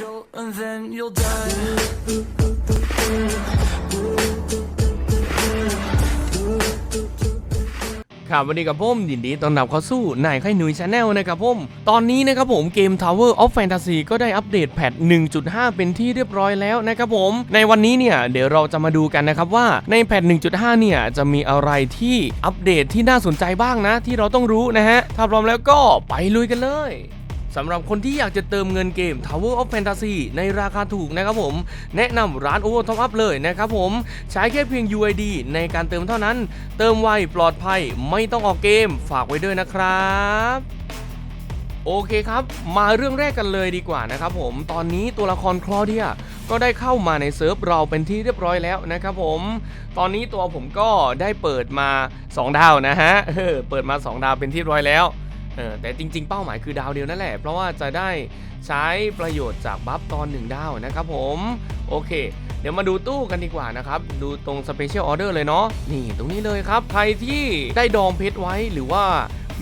jolt and then you'll die. ครับวันนี้กับผมยินดีต้อนรับเข้าสู่นายไข่หนุยชาแนลนะครับผม ตอนนี้นะครับผมเกม Tower of Fantasy ก็ได้อัปเดตแพท 1.5 เป็นที่เรียบร้อยแล้วนะครับผม ในวันนี้เนี่ยเดี๋ยวเราจะมาดูกันนะครับว่าในแพท 1.5 เนี่ยจะมีอะไรที่อัปเดตที่น่าสนใจบ้างนะ ที่เราต้องรู้นะฮะ ถ้าพร้อมแล้วก็ไปลุยกันเลย สำหรับคนที่อยากจะเติมเงินเกม Tower of Fantasy ในราคาถูกนะครับผม แนะนำร้าน Over Top Up เลยนะครับผม ใช้แค่เพียง UID ในการเติมเท่านั้น เติมไวปลอดภัยไม่ต้องออกเกมฝากไว้ด้วยนะครับโอเคครับ มาเรื่องแรกกันเลยดีกว่านะครับผม ตอนนี้ตัวละครคลอเดียก็ได้เข้ามาในเซิร์ฟเราเป็นที่เรียบร้อยแล้วนะครับผม ตอนนี้ตัวผมก็ได้เปิดมา 2 ดาวนะฮะเปิดมา 2 ดาวเป็นที่เรียบร้อยแล้ว เออแต่จริง ๆ เป้าหมายคือดาวเดียวนั่นแหละ เพราะว่าจะได้ใช้ประโยชน์จากบัฟตอน 1 ดาวนะครับผมโอเค เดี๋ยวมาดูตู้กันดีกว่านะครับ ดูตรงสเปเชียลออเดอร์เลยเนาะนี่ตรงนี้เลยครับ ใครที่ได้ดองเพชรไว้หรือว่า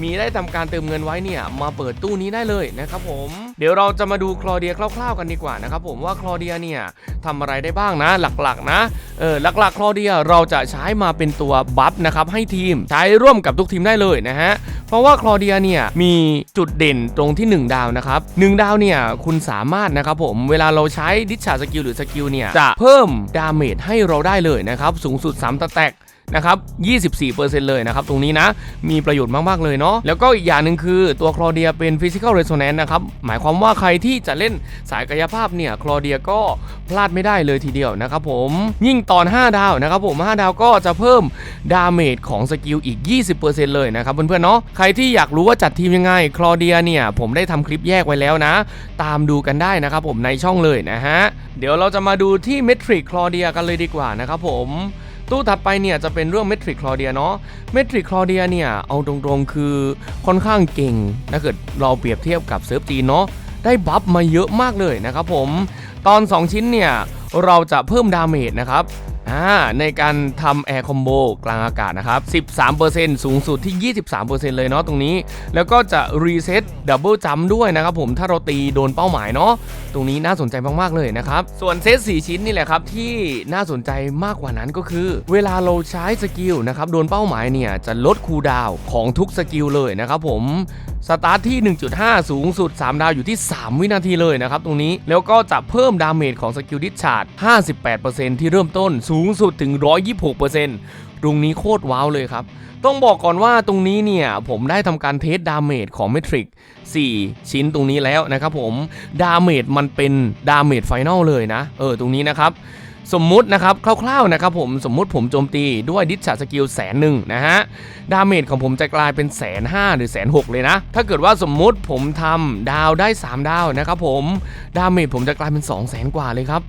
มีได้ทำการเติมเงินไว้เนี่ยมาเปิดตู้นี้ได้เลยนะครับผมเดี๋ยวเราจะมาดูคลอเดียคร่าวๆกันดีกว่านะครับผมว่าคลอเดียเนี่ยทำอะไรได้บ้างนะหลักๆนะเออหลักๆคลอเดียเราจะใช้มาเป็นตัวบัฟนะครับให้ทีมใช้ร่วมกับทุกทีมได้เลยนะฮะเพราะว่าคลอเดียเนี่ยมีจุดเด่นตรงที่ 1 ดาวนะครับ1ดาวเนี่ยคุณสามารถนะครับผมเวลาเราใช้ดิชาสกิลหรือสกิลเนี่ยจะเพิ่มดาเมจให้เราได้เลยนะครับสูงสุด3ตะแตก นะครับ 24%เลยนะครับ ตรงนี้นะ มีประโยชน์มาก ๆ เลยเนาะ แล้วก็อีกอย่างหนึ่งคือตัวคลอเดียเป็น Physical Resonance นะครับ หมายความว่าใครที่จะเล่นสายกายภาพเนี่ย คลอเดียก็พลาดไม่ได้เลยทีเดียวนะครับผม ยิ่งตอน 5 ดาวนะครับผม 5 ดาวก็จะเพิ่มดาเมจของสกิลอีก 20%เลยนะครับเพื่อนๆเนาะ ใครที่อยากรู้ว่าจัดทีมยังไง คลอเดียเนี่ย ผมได้ทำคลิปแยกไว้แล้วนะ ตามดูกันได้นะครับผมในช่องเลยนะฮะ เดี๋ยวเราจะมาดูที่เมทริกคลอเดียกันเลยดีกว่านะครับผม ตู้ถัดไปเนี่ยจะเป็นเรื่องเมทริกคลอเดียเนาะเมทริกคลอเดียเนี่ยเอาตรงๆคือค่อนข้างเก่งถ้าเกิดเราเปรียบเทียบกับเซิร์ฟจีนเนาะได้บัฟมาเยอะมากเลยนะครับผม ตอน 2 ชิ้นเนี่ยเราจะเพิ่มดาเมจนะครับ อ่าในการทำแอร์คอมโบกลางอากาศนะครับ 13%สูงสุดที่ 23%เลยเนาะตรงนี้ แล้วก็จะรีเซ็ตดับเบิลจัมด้วยนะครับผมถ้าเราตีโดนเป้าหมายเนาะตรงนี้น่าสนใจมาก ๆ เลยนะครับ ส่วนเซต 4 ชิ้นนี่แหละครับ ที่น่าสนใจมากกว่านั้นก็คือ เวลาเราใช้สกิลนะครับโดนเป้าหมายเนี่ยจะลดคูลดาวของทุกสกิลเลยนะครับผมสตาร์ทที่ 1.5 สูงสุด 3 ดาวอยู่ที่ 3 วินาทีเลยนะครับตรงนี้แล้วก็จะเพิ่มดาเมจของสกิลดิชาร์ด58%ที่เริ่มต้นสูงสุดถึง 126%ตรงนี้โคตรว้าวเลยครับ ต้องบอกก่อนว่าตรงนี้เนี่ย ผมได้ทำการเทสดาเมจของเมทริก4 ชิ้นตรงนี้แล้วนะครับผม ดาเมจมันเป็นดาเมจไฟนอลเลยนะ เออ ตรงนี้นะครับ สมมุตินะครับคร่าวๆนะครับผมสมมุติผมโจมตีด้วยดิชาสกิลแสนหนึ่งนะฮะดาเมจของผมจะกลายเป็นแสนห้าหรือแสนหกเลยนะ ถ้าเกิดว่าสมมุติผมทำดาวได้ 3 ดาวนะครับผมดาเมจผมจะกลายเป็น 2 0 0แสนกว่าเลยครับ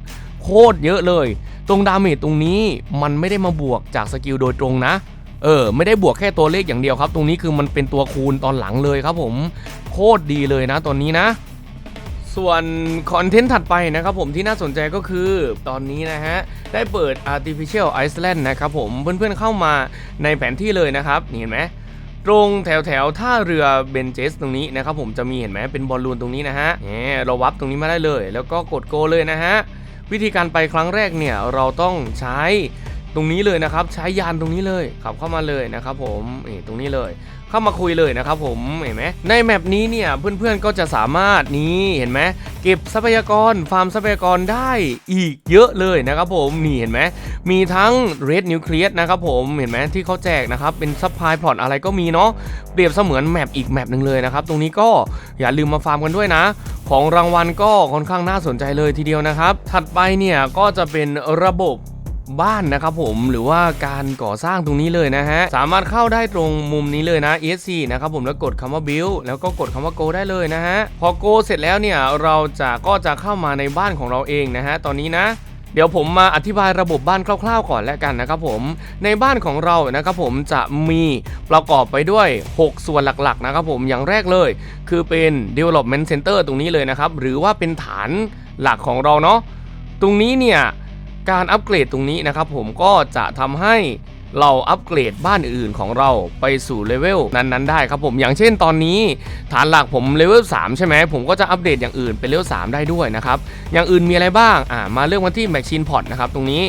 โคตรเยอะเลย ตรงดาเมจตรงนี้มันไม่ได้มาบวกจากสกิลโดยตรงนะเออไม่ได้บวกแค่ตัวเลขอย่างเดียวครับ ตรงนี้คือมันเป็นตัวคูณตอนหลังเลยครับผมโคตรดีเลยนะตอนนี้นะ ส่วนคอนเทนต์ถัดไปนะครับผมที่น่าสนใจก็คือตอนนี้นะฮะ ได้เปิด Artificial Iceland นะครับผมเพื่อนๆเข้ามาในแผนที่เลยนะครับนี่เห็นไหมตรงแถวแถวๆท่าเรือเบนเจสตรงนี้นะครับผมจะมีเห็นไหมเป็นบอลลูนตรงนี้นะฮะเนี่ยเราวับตรงนี้มาได้เลย แล้วก็กดโกเลยนะฮะ วิธีการไปครั้งแรกเนี่ยเราต้องใช้ตรงนี้เลยนะครับ ใช้ยานตรงนี้เลยขับเข้ามาเลยนะครับผมนี่ตรงนี้เลย เข้ามาคุยเลยนะครับผมเห็นไหมในแมปนี้เนี่ยเพื่อนๆก็จะสามารถนี้เห็นไหมเก็บทรัพยากรฟาร์มทรัพยากรได้อีกเยอะเลยนะครับผมนี่เห็นไหมมีทั้ง Red Nucleus นะครับผมเห็นไหมที่เขาแจกนะครับเป็นซัพพลายพลอตอะไรก็มีเนาะเปรียบเสมือนแมปอีกแมปหนึ่งเลยนะครับตรงนี้ก็อย่าลืมมาฟาร์มกันด้วยนะ ของรางวัลก็ค่อนข้างน่าสนใจเลยทีเดียวนะครับ ถัดไปเนี่ยก็จะเป็นระบบ บ้านนะครับผมหรือว่าการก่อสร้างตรงนี้เลยนะฮะ สามารถเข้าได้ตรงมุมนี้เลยนะ ESC นะครับผมแล้วกดคำว่า build แล้วก็กดคำว่า go ได้เลยนะฮะ พอ go เสร็จแล้วเนี่ยเราจะก็จะเข้ามาในบ้านของเราเองนะฮะ ตอนนี้นะเดี๋ยวผมมาอธิบายระบบบ้านคร่าวๆก่อนแล้วกันนะครับผม ในบ้านของเรานะครับผมจะมีประกอบไปด้วย 6 ส่วนหลักๆนะครับผมอย่างแรกเลย คือเป็น development center ตรงนี้เลยนะครับ หรือว่าเป็นฐานหลักของเราเนาะตรงนี้เนี่ย การอัปเกรดตรงนี้นะครับผมก็จะทำให้เราอัปเกรดบ้านอื่นของเราไปสู่เลเวลนั้นๆได้ครับผมอย่างเช่นตอนนี้ ฐานหลักผมเลเวล3ใช่ไหมผมก็จะอัปเดตอย่างอื่นเป็นเลเวล3ได้ด้วยนะครับ อย่างอื่นมีอะไรบ้างอ่ามาเรื่องวันที่ Machine Pot นะครับตรงนี้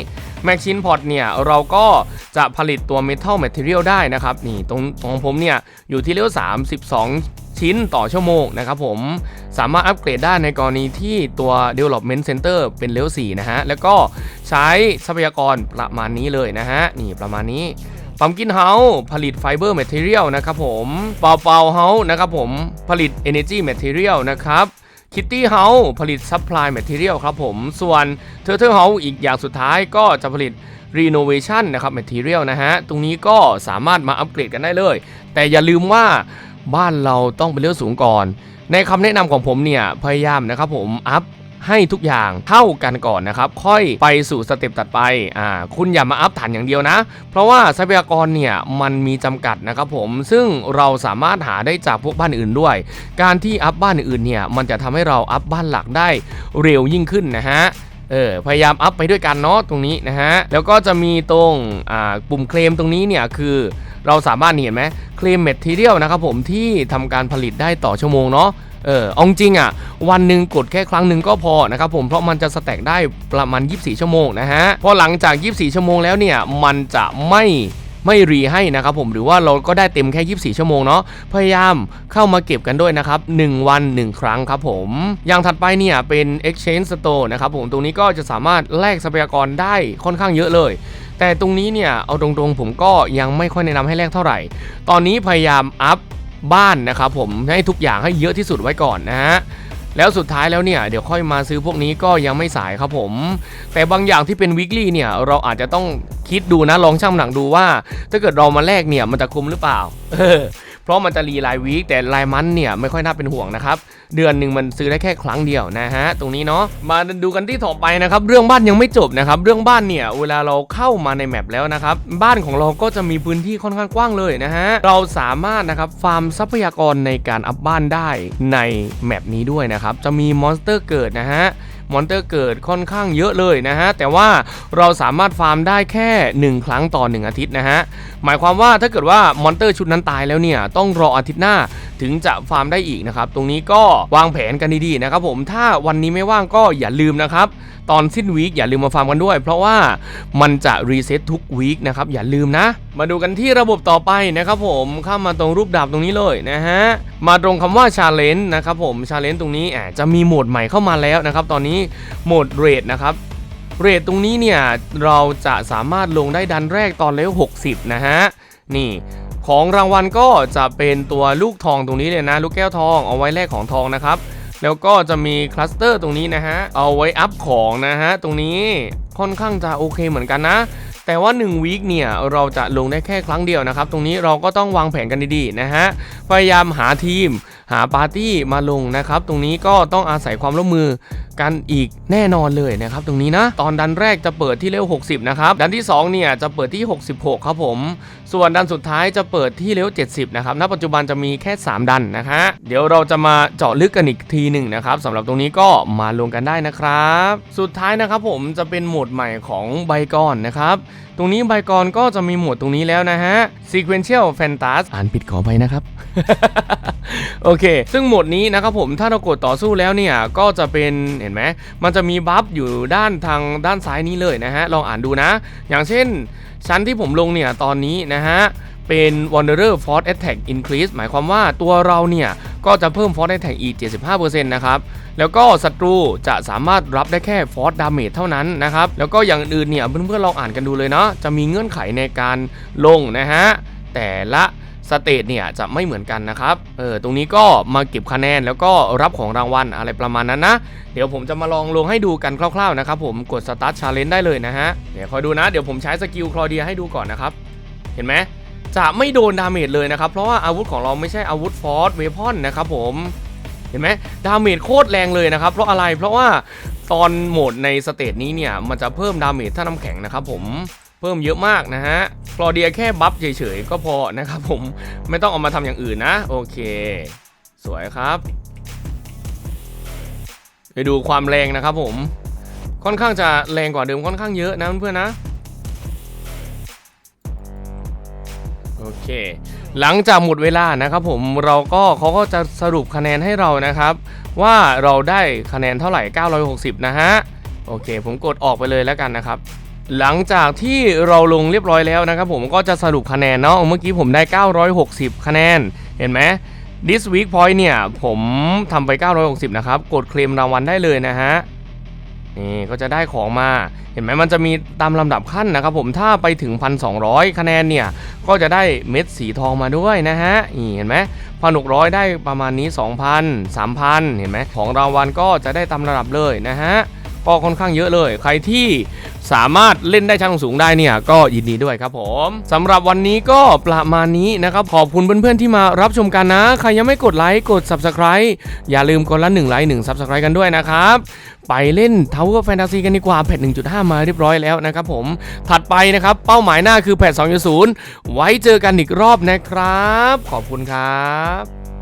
Machine Pot เนี่ยเราก็จะผลิตตัว Metal Material ได้นะครับนี่ตรงของผมเนี่ยอยู่ที่เลเวล32 ชิ้นต่อชั่วโมงนะครับผมสามารถอัปเกรดได้ในกรณีที่ตัว Development Center เป็นเลเวล4นะฮะ แล้วก็ใช้ทรัพยากรประมาณนี้เลยนะฮะ นี่ประมาณนี้ปัมกินเฮาผลิตไฟเบอร์แมทเทียลนะครับผมเปาเปาเฮานะครับผมผลิต Energy Material นะครับคิตตี้เฮาผลิต Supply Material ครับผม ส่วน Turtle House อีกอย่างสุดท้ายก็จะผลิต Renovation นะครับ Material นะฮะ ตรงนี้ก็สามารถมาอัปเกรดกันได้เลย แต่อย่าลืมว่า บ้านเราต้องเป็นเรื่องสูงก่อน ในคำแนะนำของผมเนี่ยพยายามนะครับผมอัพให้ทุกอย่างเท่ากันก่อนนะครับ ค่อยไปสู่สเต็ปตัดไปอ่าคุณอย่ามาอัพฐานอย่างเดียวนะ เพราะว่าทรัพยากรเนี่ยมันมีจำกัดนะครับผมซึ่งเราสามารถหาได้จากพวกบ้านอื่นด้วย การที่อัพบ้านอื่นเนี่ยมันจะทำให้เราอัพบ้านหลักได้เร็วยิ่งขึ้นนะฮะ เออพยายามอัพไปด้วยกันเนาะตรงนี้นะฮะแล้วก็จะมีตรงอ่าปุ่มเคลมตรงนี้เนี่ยคือเราสามารถเห็นไหมเคลมเมททีเรียลนะครับผมที่ทำการผลิตได้ต่อชั่วโมงเนาะเออเอาจริงอะ วันหนึ่งกดแค่ครั้งหนึ่งก็พอนะครับผมเพราะมันจะสแต็กได้ประมาณ 24 ชั่วโมงนะฮะพอหลังจาก 24 ชั่วโมงแล้วเนี่ย มันจะไม่ ไม่รีให้นะครับผมหรือว่าเราก็ได้เต็มแค่ 24 ชั่วโมงเนาะพยายามเข้ามาเก็บกันด้วยนะครับ 1 วัน 1 ครั้งครับผม อย่างถัดไปเนี่ยเป็น exchange store นะครับผมตรงนี้ก็จะสามารถแลกทรัพยากรได้ค่อนข้างเยอะเลย แต่ตรงนี้เนี่ยเอาตรงๆผมก็ยังไม่ค่อยแนะนำให้แลกเท่าไหร่ ตอนนี้พยายามอัพบ้านนะครับผมให้ทุกอย่างให้เยอะที่สุดไว้ก่อนนะฮะ แล้วสุดท้ายแล้วเนี่ยเดี๋ยวค่อยมาซื้อพวกนี้ก็ยังไม่สายครับผม แต่บางอย่างที่เป็นวิกฤตเนี่ยเราอาจจะต้องคิดดูนะลองช่างหนังดูว่า ถ้าเกิดเรามาแลกเนี่ยมันจะคุ้มหรือเปล่า เพราะมันจะรีรายวีคแต่รายมันเนี่ยไม่ค่อยน่าเป็นห่วงนะครับ เดือนหนึ่งมันซื้อได้แค่ครั้งเดียวนะฮะตรงนี้เนาะมาดูกันที่ต่อไปนะครับเรื่องบ้านยังไม่จบนะครับเรื่องบ้านเนี่ยเวลาเราเข้ามาในแมปแล้วนะครับบ้านของเราก็จะมีพื้นที่ค่อนข้างกว้างเลยนะฮะเราสามารถนะครับฟาร์มทรัพยากรในการอัพบ้านได้ในแมปนี้ด้วยนะครับจะมีมอนสเตอร์เกิดนะฮะ มอนเตอร์เกิดค่อนข้างเยอะเลยนะฮะ แต่ว่าเราสามารถฟาร์มได้แค่ 1 ครั้งต่อ 1 อาทิตย์นะฮะ หมายความว่าถ้าเกิดว่ามอนเตอร์ชุดนั้นตายแล้วเนี่ย ต้องรออาทิตย์หน้าถึงจะฟาร์มได้อีกนะครับ ตรงนี้ก็วางแผนกันดีๆนะครับผม ถ้าวันนี้ไม่ว่างก็อย่าลืมนะครับ ตอนสิ้นวีคอย่าลืมมาฟาร์มกันด้วย เพราะว่ามันจะรีเซ็ตทุกวีคนะครับอย่าลืมนะ มาดูกันที่ระบบต่อไปนะครับผมเข้ามาตรงรูปดาบตรงนี้เลยนะฮะมาตรงคำว่าชาเลนจ์นะครับผมชาเลนจ์ตรงนี้อะจะมีโหมดใหม่เข้ามาแล้วนะครับตอนนี้โหมดเรทนะครับเรทตรงนี้เนี่ยเราจะสามารถลงได้ดันแรกตอนเลเวล60 นะฮะนี่ของรางวัลก็จะเป็นตัวลูกทองตรงนี้เลยนะ ลูกแก้วทองเอาไว้แลกของทองนะครับ แล้วก็จะมีคลัสเตอร์ตรงนี้นะฮะ เอาไว้อัพของนะฮะ ตรงนี้ค่อนข้างจะโอเคเหมือนกันนะ แต่ว่า1วีคเนี่ยเราจะลงได้แค่ครั้งเดียวนะครับ ตรงนี้เราก็ต้องวางแผนกันดีๆนะฮะ พยายามหาทีม หาปาร์ตี้มาลงนะครับ ตรงนี้ก็ต้องอาศัยความร่วมมือ กันอีกแน่นอนเลยนะครับตรงนี้นะ ตอนดันแรกจะเปิดที่เลเวล60 นะครับ ดันที่ 2 เนี่ยจะเปิดที่ 66 ครับผม ส่วนดันสุดท้ายจะเปิดที่เลเวล70 นะครับ ณ ปัจจุบันจะมีแค่ 3 ดันนะฮะ เดี๋ยวเราจะมาเจาะลึกกันอีกทีหนึ่งนะครับสำหรับตรงนี้ก็มาลงกันได้นะครับ สุดท้ายนะครับผมจะเป็นโหมดใหม่ของไบกอนนะครับ ตรงนี้ไบกอนก็จะมีโหมดตรงนี้แล้วนะฮะ Sequential Fantas อ่านผิดขอไปนะครับ โอเค ซึ่งโหมดนี้นะครับผมถ้าเรากดต่อสู้แล้วเนี่ยก็จะเป็นเห็นไหมมันจะมีบัฟอยู่ด้านทางด้านซ้ายนี้เลยนะฮะ ลองอ่านดูนะ อย่างเช่น ชั้นที่ผมลงเนี่ย ตอนนี้นะฮะ เป็น Wanderer Force Attack Increase หมายความว่าตัวเราเนี่ย ก็จะเพิ่ม Force Attack อีก 75%นะครับแล้วก็ศัตรูจะสามารถรับได้แค่ Force Damage เท่านั้นนะครับ แล้วก็อย่างอื่นเนี่ยเพื่อนๆลองอ่านกันดูเลยเนาะจะมีเงื่อนไขในการลงนะฮะแต่ละ สเตจเนี่ยจะไม่เหมือนกันนะครับ เออ ตรงนี้ก็มาเก็บคะแนนแล้วก็รับของรางวัลอะไรประมาณนั้นนะ เดี๋ยวผมจะมาลองลงให้ดูกันคร่าวๆนะครับผม กด Start Challenge ได้เลยนะฮะ เดี๋ยวคอยดูนะ เดี๋ยวผมใช้สกิลคลอเดียให้ดูก่อนนะครับ เห็นไหมจะไม่โดนดาเมจเลยนะครับ เพราะว่าอาวุธของเราไม่ใช่อาวุธฟอร์สเวพอนนะครับผม เห็นไหมดาเมจโคตรแรงเลยนะครับ เพราะอะไร เพราะว่าตอนโหมดในสเตจนี้เนี่ย มันจะเพิ่มดาเมจถ้าน้ำแข็งนะครับผม เพิ่มเยอะมากนะฮะคลอเดียแค่บัฟเฉยๆก็พอนะครับผมไม่ต้องเอามาทำอย่างอื่นนะ โอเค สวยครับ ไปดูความแรงนะครับผม ค่อนข้างจะแรงกว่าเดิมค่อนข้างเยอะนะเพื่อนๆนะโอเค หลังจากหมดเวลานะครับผมเราก็เขาก็จะสรุปคะแนนให้เรานะครับ ว่าเราได้คะแนนเท่าไหร่ 960 นะฮะ โอเค ผมกดออกไปเลยแล้วกันนะครับ หลังจากที่เราลงเรียบร้อยแล้วนะครับผมก็จะสรุปคะแนนเนาะเมื่อกี้ผมได้ 960 คะแนน เห็นไหม this week point เนี่ย ผมทำไป 960 นะครับ กดเคลมรางวัลได้เลยนะฮะนี่ก็จะได้ของมา เห็นไหมมันจะมีตามลำดับขั้นนะครับผมถ้าไปถึง 1,200 คะแนนเนี่ย ก็จะได้เม็ดสีทองมาด้วยนะฮะนี่เห็นไหมพันหกร้อยได้ประมาณนี้ 2,000 3,000 เห็นไหมของรางวัลก็จะได้ตามระดับเลยนะฮะ ก็ค่อนข้างเยอะเลย ใครที่สามารถเล่นได้ชั้นสูงได้เนี่ยก็ยินดีด้วยครับผมสำหรับวันนี้ก็ประมาณนี้นะครับ ขอบคุณเพื่อนๆที่มารับชมกันนะ ใครยังไม่กดไลค์กด Subscribe อย่าลืมกดละ1ไลค์1 Subscribe กันด้วยนะครับ ไปเล่น Tower Fantasy กันดีกว่าแพท1.5 มาเรียบร้อยแล้วนะครับผมถัดไปนะครับ เป้าหมายหน้าคือแพท2.0 ไว้เจอกันอีกรอบนะครับ ขอบคุณครับ